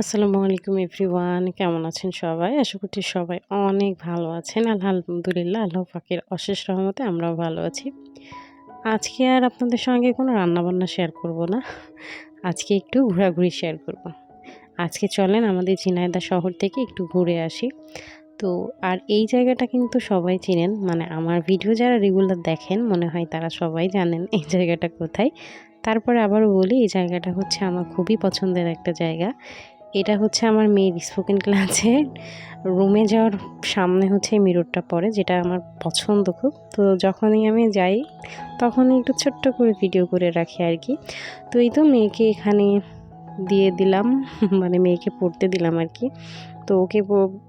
আসসালামু আলাইকুম এভরিওয়ান, কেমন আছেন সবাই? আশা করছি সবাই অনেক ভালো আছেন। আলহামদুলিল্লাহ আল্লাহ পাকের অশেষ রহমতে আমরাও ভালো আছি। আজকে আর আপনাদের সঙ্গে কোনো রান্নাবান্না শেয়ার করব না। আজকে একটু ঘোরাঘুরি শেয়ার করব। আজকে চলেন আমাদের ঝিনাইদা শহর থেকে একটু ঘুরে আসি। তো, আর এই জায়গাটা কিন্তু সবাই চিনেন। মানে আমার ভিডিও যারা রেগুলার দেখেন, মনে হয় তারা সবাই জানেন এই জায়গাটা কোথায়। তারপরে আবারও বলি, এই জায়গাটা হচ্ছে আমার খুবই পছন্দের একটা জায়গা। এটা হচ্ছে আমার মেয়ের স্পোকেন ক্লাসের রুমে যাওয়ার সামনে হচ্ছে মিররটা পড়ে, যেটা আমার পছন্দ খুব। তো যখনই আমি যাই, তখনই একটু ছোট্ট করে ভিডিও করে রাখি আর কি। তো এই তো মেয়েকে এখানে দিয়ে দিলাম মানে মেয়েকে পড়তে দিলাম আর কি। তো ওকে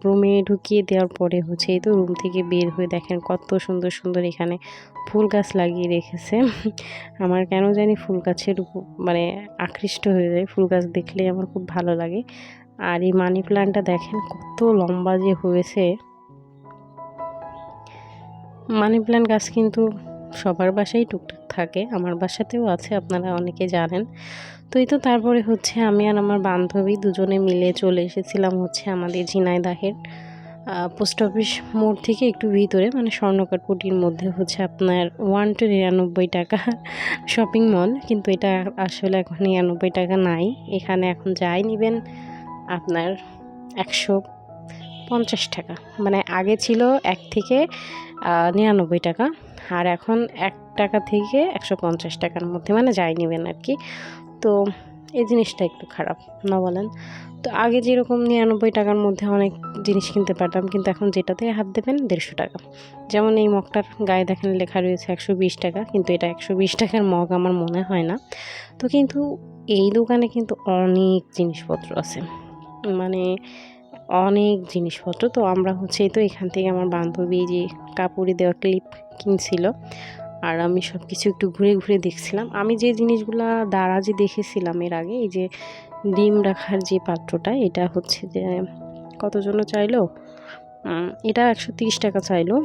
রুমে ঢুকিয়ে দেওয়ার পরে হচ্ছে এই তো রুম থেকে বের হয়ে দেখেন কত সুন্দর সুন্দর এখানে ফুল গাছ লাগিয়ে রেখেছে। আমার কেন জানি ফুল গাছের মানে আকৃষ্ট হয়ে যায়, ফুল গাছ দেখলে আমার খুব ভালো লাগে। আর এই মানি প্ল্যান্টটা দেখেন কত লম্বা যে হয়েছে। মানি প্ল্যান্ট গাছ কিন্তু সবার বাসায় টুকটাক থাকে, আমার বাসাতেও আছে, আপনারা অনেকে জানেন। তো এই তো তারপরে হচ্ছে আমি আর আমার বান্ধবী দুজনে মিলে চলে এসেছিলাম হচ্ছে আমাদের ঝিনাইদাহের পোস্ট অফিস মোড় থেকে একটু ভিতরে মানে স্বর্ণকারকুটির মধ্যে হচ্ছে আপনার ওয়ান টু নিরানব্বই টাকা শপিং মল, কিন্তু এটা আসলে এখন নিরানব্বই টাকা নাই। এখানে এখন যাই নেবেন আপনার একশো পঞ্চাশ টাকা মানে আগে ছিল এক থেকে নিরানব্বই টাকা। আর এখন এক টাকা থেকে একশো পঞ্চাশ টাকার মধ্যে মানে যাই নেবেন আর কি। তো এই জিনিসটা একটু খারাপ, না বলেন? তো আগে যেরকম নিরানব্বই টাকার মধ্যে অনেক জিনিস কিনতে পারতাম, কিন্তু এখন যেটাতে হাত দেবেন দেড়শো টাকা। যেমন এই মগটার গায়ে দেখেন লেখা রয়েছে একশো বিশ টাকা, কিন্তু এটা একশো বিশ টাকার মগ আমার মনে হয় না। তো কিন্তু এই দোকানে কিন্তু অনেক জিনিসপত্র আছে। মানে অনেক জিনিসপত্র। তো আমরা হচ্ছে তো এখান থেকে আমার বান্ধবী যে কাপড়ে দেওয়া ক্লিপ কিনছিল আর আমি সব কিছু একটু ঘুরে ঘুরে দেখছিলাম। আমি যে জিনিসগুলা দারাজে দেখেছিলাম এর আগে, এই যে ডিম রাখার যে পাত্রটা, এটা হচ্ছে যে কত জন্য চাইলো এটা একশো তিরিশ টাকা চাইলো।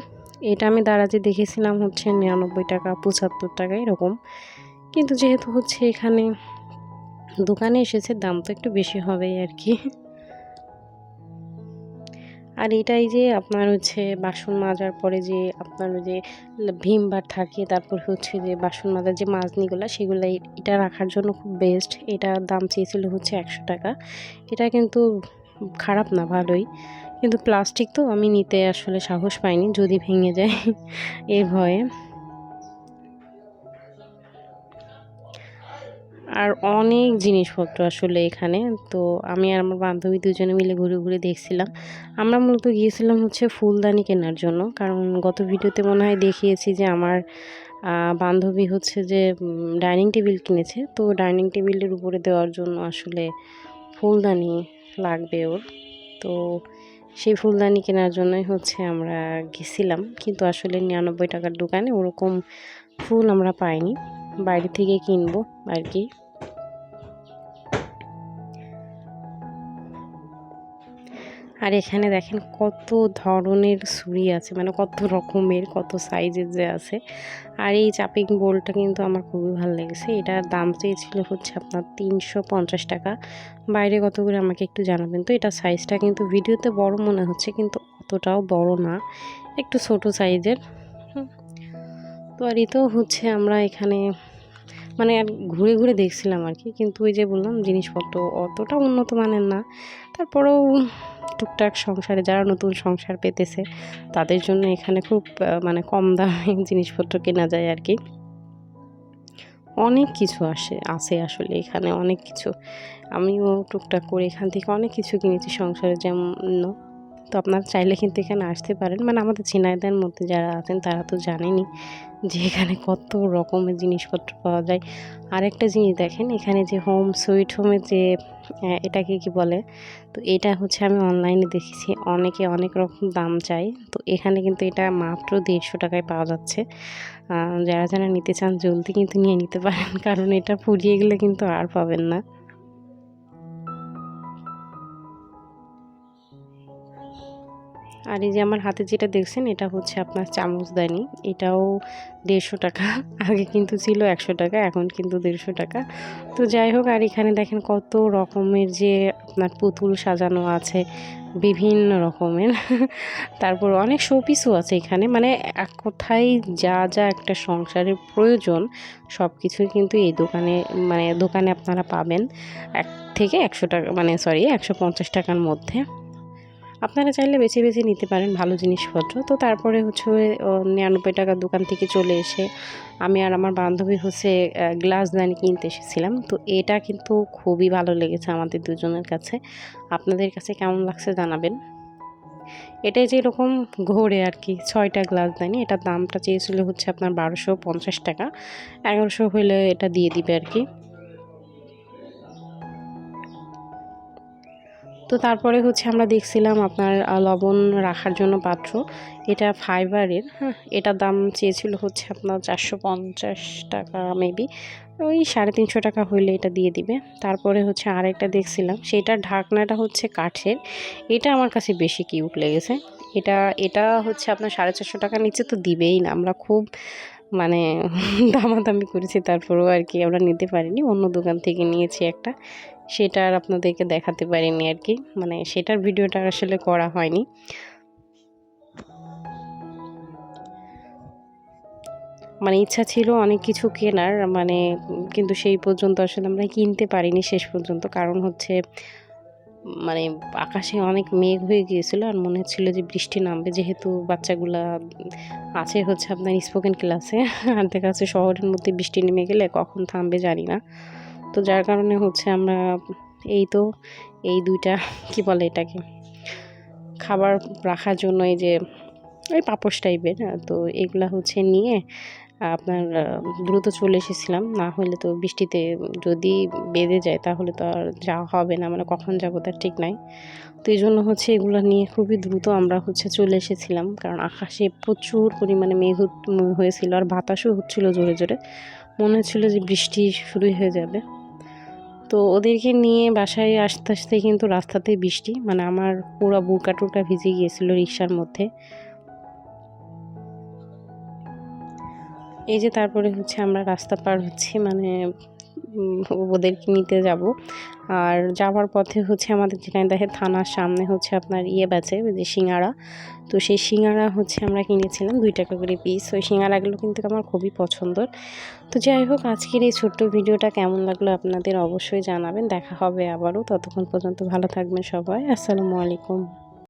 এটা আমি দারাজে দেখেছিলাম হচ্ছে নিরানব্বই টাকা, পঁচাত্তর টাকা এরকম। কিন্তু যেহেতু হচ্ছে এখানে দোকানে এসেছে, দাম তো একটু বেশি হবেই আর কি। আর এটাই যে আপনার হচ্ছে বাসন মাজার পরে যে আপনার যে ভীম বার থাকে, তারপর হচ্ছে যে বাসন মাজার যে মাজনিগুলো, সেগুলো এটা রাখার জন্য খুব বেস্ট এটা দাম চেয়েছিল হচ্ছে একশো টাকা। এটা কিন্তু খারাপ না, ভালোই। কিন্তু প্লাস্টিক তো আমি নিতে আসলে সাহস পাইনি, যদি ভেঙে যায় এর ভয়ে। আর অনেক জিনিসপত্র আসলে এখানে। তো আমি আর আমার বান্ধবী দুজনে মিলে ঘুরে ঘুরে দেখছিলাম। আমরা মূলত গিয়েছিলাম হচ্ছে ফুলদানি কেনার জন্য। কারণ গত ভিডিওতে মনে হয় দেখিয়েছি যে আমার বান্ধবী হচ্ছে যে ডাইনিং টেবিল কিনেছে। তো ডাইনিং টেবিলের উপরে দেওয়ার জন্য আসলে ফুলদানি লাগবে ওর। তো সেই ফুলদানি কেনার জন্যই হচ্ছে আমরা গেছিলাম। কিন্তু আসলে নিরানব্বই টাকার দোকানে ওরকম ফুল আমরা পাইনি। বাইরে থেকে কিনবো আর কি। আর এখানে দেখেন কত ধরনের ছুরি আছে মানে কত রকমের, কত সাইজের যে আছে। আর এই চাপিং বোলটা কিন্তু আমার খুবই ভালো লেগেছে। এটার দাম চেয়েছিল হচ্ছে আপনার তিনশো পঞ্চাশ টাকা। বাইরে কত করে আমাকে একটু জানাবেন? তো এটা সাইজটা কিন্তু ভিডিওতে বড় মনে হচ্ছে, কিন্তু অতটাও বড় না, একটু ছোট সাইজের। তো আর এতেও হচ্ছে আমরা এখানে মানে আর ঘুরে ঘুরে দেখছিলাম আর কি। কিন্তু ওই যে বললাম জিনিসপত্র অতটা উন্নত মানের না। তারপরেও টুকটাক সংসারে যারা নতুন সংসার পেতেছে, তাদের জন্য এখানে খুব মানে কম দামে জিনিসপত্র কেনা যায় আর কি। অনেক কিছু আসে, আছে আসলে এখানে অনেক কিছু। আমিও টুকটাক করে এখান থেকে অনেক কিছু কিনেছি সংসারে যেমন তো আপনারা চাইলে কিন্তু এখানে আসতে পারেন। মানে আমাদের ঝিনাইদের মধ্যে যারা আছেন তারা তো জানেনই যে এখানে কত রকমের জিনিসপত্র পাওয়া যায়। আরেকটা জিনিস দেখেন, এখানে যে হোম সুইট হোমের যে এটাকে কি বলে? তো এটা হচ্ছে আমি অনলাইনে দেখেছি, অনেকে অনেক রকম দাম চাই তো এখানে কিন্তু এটা মাত্র দেড়শো টাকায় পাওয়া যাচ্ছে। যারা যারা নিতে চান জলদি কিন্তু নিয়ে নিতে পারেন, কারণ এটা ফুরিয়ে গেলে কিন্তু আর পাবেন না। আর এই যে আমার হাতে যেটা দেখছেন, এটা হচ্ছে আপনার চামচদানি। এটাও দেড়শো টাকা। আগে কিন্তু ছিল একশো টাকা, এখন কিন্তু দেড়শো টাকা। তো যাই হোক, আর এখানে দেখেন কত রকমের যে আপনার পুতুল সাজানো আছে, বিভিন্ন রকমের। তারপর অনেক শোপিসও আছে এখানে। মানে এক কথায় যা যা একটা সংসারের প্রয়োজন সব কিছুই কিন্তু এই দোকানে মানে দোকানে আপনারা পাবেন। এক থেকে একশো টাকা মানে সরি একশো পঞ্চাশ টাকার মধ্যে। আপনারা চাইলে বেছে বেছে নিতে পারেন ভালো জিনিসপত্র। তো তারপরে হচ্ছে নিরানব্বই টাকার দোকান থেকে চলে এসে আমি আর আমার বান্ধবী হচ্ছে গ্লাস দানি কিনতে এসেছিলাম। তো এটা কিন্তু খুবই ভালো লেগেছে আমাদের দুজনের কাছে। আপনাদের কাছে কেমন লাগছে জানাবেন। এটাই যে এরকম ঘোরে আর কি, ছয়টা গ্লাস দানি, এটার দামটা চেয়েছিল হচ্ছে আপনার বারোশো পঞ্চাশ টাকা। এগারোশো হলে এটা দিয়ে দিবে আর কি। তো তারপরে হচ্ছে আমরা দেখছিলাম আপনার লবণ রাখার জন্য পাত্র। এটা ফাইবারের হ্যাঁ এটার দাম চেয়েছিল হচ্ছে আপনার চারশো পঞ্চাশ টাকা মেবি ওই সাড়ে তিনশো টাকা হইলে এটা দিয়ে দিবে। তারপরে হচ্ছে আরেকটা দেখছিলাম, সেটার ঢাকনাটা হচ্ছে কাঠের। এটা আমার কাছে বেশি কিউট লেগেছে। এটা এটা হচ্ছে আপনার সাড়ে চারশো টাকা নিচে তো দিবেই না। আমরা খুব মানে দামাদামি করেছি, তারপরেও আর কি আমরা নিতে পারিনি। অন্য দোকান থেকে নিয়েছি একটা। সেটা আর আপনাদেরকে দেখাতে পারিনি আর কি। মানে সেটার ভিডিওটা আসলে করা হয়নি। মানে ইচ্ছা ছিল অনেক কিছু কেনার মানে কিন্তু সেই পর্যন্ত আসলে আমরা কিনতে পারিনি শেষ পর্যন্ত। কারণ হচ্ছে মানে আকাশে অনেক মেঘ হয়ে গিয়েছিল আর মনে হচ্ছিল যে বৃষ্টি নামবে। যেহেতু বাচ্চাগুলা আছে হচ্ছে আপনার স্পোকেন ক্লাসে আর দেখা যাচ্ছে শহরের মধ্যে বৃষ্টি নেমে গেলে কখন থামবে জানি না। তো যার কারণে হচ্ছে আমরা এই তো, এই দুইটা, কি বলে এটাকে, খাবার রাখার জন্য এই যে, ওই পাপোশ টাইপের তো এগুলা হচ্ছে নিয়ে আপনার দ্রুত চলে এসেছিলাম। না হলে তো বৃষ্টিতে যদি বেঁধে যায় তাহলে তো আর যাওয়া হবে না মানে কখন যাব তার ঠিক নাই। তো এই জন্য হচ্ছে এগুলো নিয়ে খুবই দ্রুত আমরা হচ্ছে চলে এসেছিলাম, কারণ আকাশে প্রচুর পরিমাণে মেঘ হয়েছিল আর বাতাসও হচ্ছিল জোরে জোরে। মনে হচ্ছিল যে বৃষ্টি শুরুই হয়ে যাবে। তো ওদেরকে নিয়ে বাসায় আসতে আসতে কিন্তু রাস্তাতে বৃষ্টি মানে আমার পুরো বুকা টুকা ভিজে গিয়েছিল রিক্সার মধ্যে। এই যে তারপরে হচ্ছে আমরা রাস্তা পার হচ্ছি মানে ওদেরকে নিতে যাব। আর যাওয়ার পথে হচ্ছে আমাদের যেখানে দেখে থানার সামনে হচ্ছে আপনার ইয়ে বেচে যে সিঙ্গারা। তো সেই সিঙ্গারা হচ্ছে আমরা কিনেছিলাম দুই টাকা করে পিস ওই সিঙ্গারাগুলো কিন্তু আমার খুবই পছন্দর। তো যাই হোক, আজকের এই ছোট্ট ভিডিওটা কেমন লাগল আপনাদের অবশ্যই জানাবেন। দেখা হবে আবারও। ততক্ষণ পর্যন্ত ভালো থাকবেন সবাই। আসসালামু আলাইকুম।